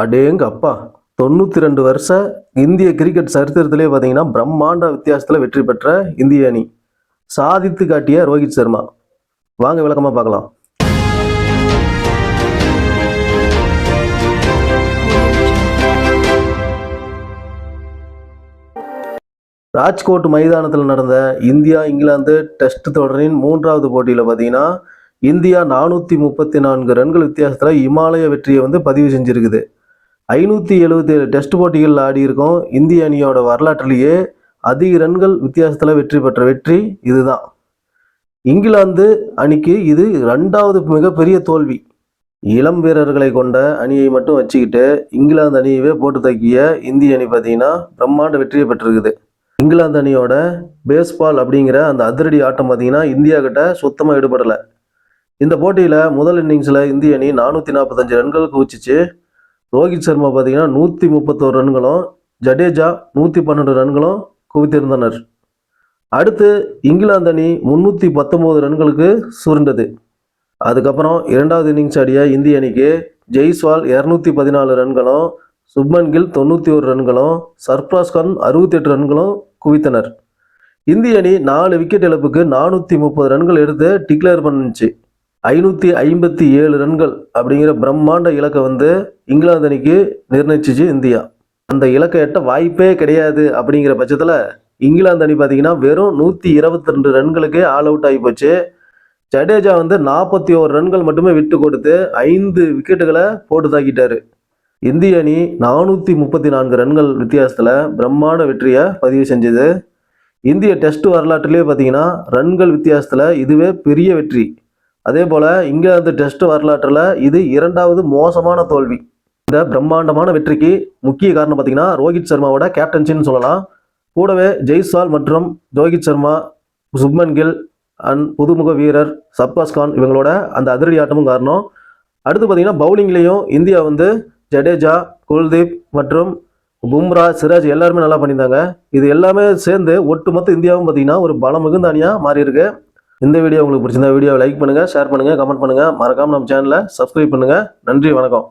அடேங்க அப்பா தொண்ணூற்றி ரெண்டு வருஷ இந்திய கிரிக்கெட் சரித்திரத்திலே பார்த்தீங்கன்னா பிரம்மாண்ட வித்தியாசத்தில் வெற்றி பெற்ற இந்திய அணி. சாதித்து காட்டிய ரோஹித் சர்மா. வாங்க விளக்கமாக பார்க்கலாம். ராஜ்கோட் மைதானத்தில் நடந்த இந்தியா இங்கிலாந்து டெஸ்ட் தொடரின் மூன்றாவது போட்டியில் பார்த்தீங்கன்னா இந்தியா நானூற்றி முப்பத்தி நான்கு ரன்கள் வித்தியாசத்தில் இமாலய வெற்றியை வந்து பதிவு செஞ்சிருக்குது. ஐநூற்றி எழுபத்தி ஏழு டெஸ்ட் போட்டிகளில் ஆடியிருக்கோம். இந்திய அணியோட வரலாற்றிலேயே அதிக ரன்கள் வித்தியாசத்தில் வெற்றி பெற்ற வெற்றி இதுதான். இங்கிலாந்து அணிக்கு இது ரெண்டாவது மிகப்பெரிய தோல்வி. இளம் வீரர்களை கொண்ட அணியை மட்டும் வச்சுக்கிட்டு இங்கிலாந்து அணியவே போட்டு தக்கிய இந்திய அணி பார்த்தீங்கன்னா பிரம்மாண்ட வெற்றியை பெற்றிருக்குது. இங்கிலாந்து அணியோட பேஸ்பால் அப்படிங்கிற அந்த அதிரடி ஆட்டம் பார்த்தீங்கன்னா இந்தியா கிட்ட சுத்தமாக ஈடுபடலை. இந்த போட்டியில் முதல் இன்னிங்ஸில் இந்திய அணி நானூற்றி நாற்பத்தஞ்சு ரன்கள் குவிச்சிச்சு. ரோஹித் சர்மா பார்த்தீங்கன்னா நூற்றி முப்பத்தோரு ரன்களும் ஜடேஜா நூற்றி பன்னெண்டு ரன்களும் குவித்திருந்தனர். அடுத்து இங்கிலாந்து அணி முந்நூற்றி பத்தொம்போது ரன்களுக்கு சுருண்டது. அதுக்கப்புறம் இரண்டாவது இன்னிங்ஸ் ஆடிய இந்திய அணிக்கு ஜெய்ஸ்வால் இரநூத்தி பதினாலு ரன்களும் சுப்மன் கில் தொண்ணூற்றி ஒரு ரன்களும் சர்ப்ராஸ் கான் அறுபத்தி எட்டு ரன்களும் குவித்தனர். இந்திய அணி நாலு விக்கெட் இழப்புக்கு நானூற்றி முப்பது ரன்கள் எடுத்து டிக்ளேர் பண்ணுச்சு. ஐநூற்றி ஐம்பத்தி ஏழு ரன்கள் அப்படிங்கிற பிரம்மாண்ட இலக்கை வந்து இங்கிலாந்து அணிக்கு நிர்ணயிச்சிச்சு இந்தியா. அந்த இலக்கை எட்ட வாய்ப்பே கிடையாது அப்படிங்கிற பட்சத்தில் இங்கிலாந்து அணி பார்த்தீங்கன்னா வெறும் நூற்றி இருபத்தி ரெண்டு ரன்களுக்கே ஆல் அவுட் ஆகி போச்சு. ஜடேஜா வந்து நாற்பத்தி ஓரு ரன்கள் மட்டுமே விட்டு கொடுத்து ஐந்து விக்கெட்டுகளை போட்டு தாக்கிட்டாரு. இந்திய அணி நானூற்றி முப்பத்தி நான்கு ரன்கள் வித்தியாசத்தில் பிரம்மாண்ட வெற்றியை பதிவு செஞ்சது. இந்திய டெஸ்ட் வரலாற்றிலே பார்த்தீங்கன்னா ரன்கள் வித்தியாசத்தில் இதுவே பெரிய வெற்றி. அதே போல் இங்கிலாந்து டெஸ்ட் வரலாற்றில் இது இரண்டாவது மோசமான தோல்வி. இந்த பிரம்மாண்டமான வெற்றிக்கு முக்கிய காரணம் பார்த்தீங்கன்னா ரோஹித் சர்மாவோட கேப்டன்சின்னு சொல்லலாம். கூடவே ஜெய்சால் மற்றும் ரோஹித் சர்மா சுப்மன் கில் அண்ட் புதுமுக வீரர் சர்பாஸ் கான் இவங்களோட அந்த அதிரடி ஆட்டமும் காரணம். அடுத்து பார்த்தீங்கன்னா பவுலிங்லேயும் இந்தியா வந்து ஜடேஜா குல்தீப் மற்றும் பும்ரா சிராஜ் எல்லாருமே நல்லா பண்ணியிருந்தாங்க. இது எல்லாமே சேர்ந்து ஒட்டுமொத்த இந்தியாவும் பார்த்தீங்கன்னா ஒரு பலம் மிகுந்த அணியாக மாறி இருக்கு இந்த வீடியோ உங்களுக்கு பிடிச்சிருந்தா வீடியோவை லைக் பண்ணுங்கள் ஷேர் பண்ணுங்கள் கமெண்ட் பண்ணுங்கள் மறக்காமல் நம்ம சேனலை சப்ஸ்கிரைப் பண்ணுங்கள் நன்றி வணக்கம்.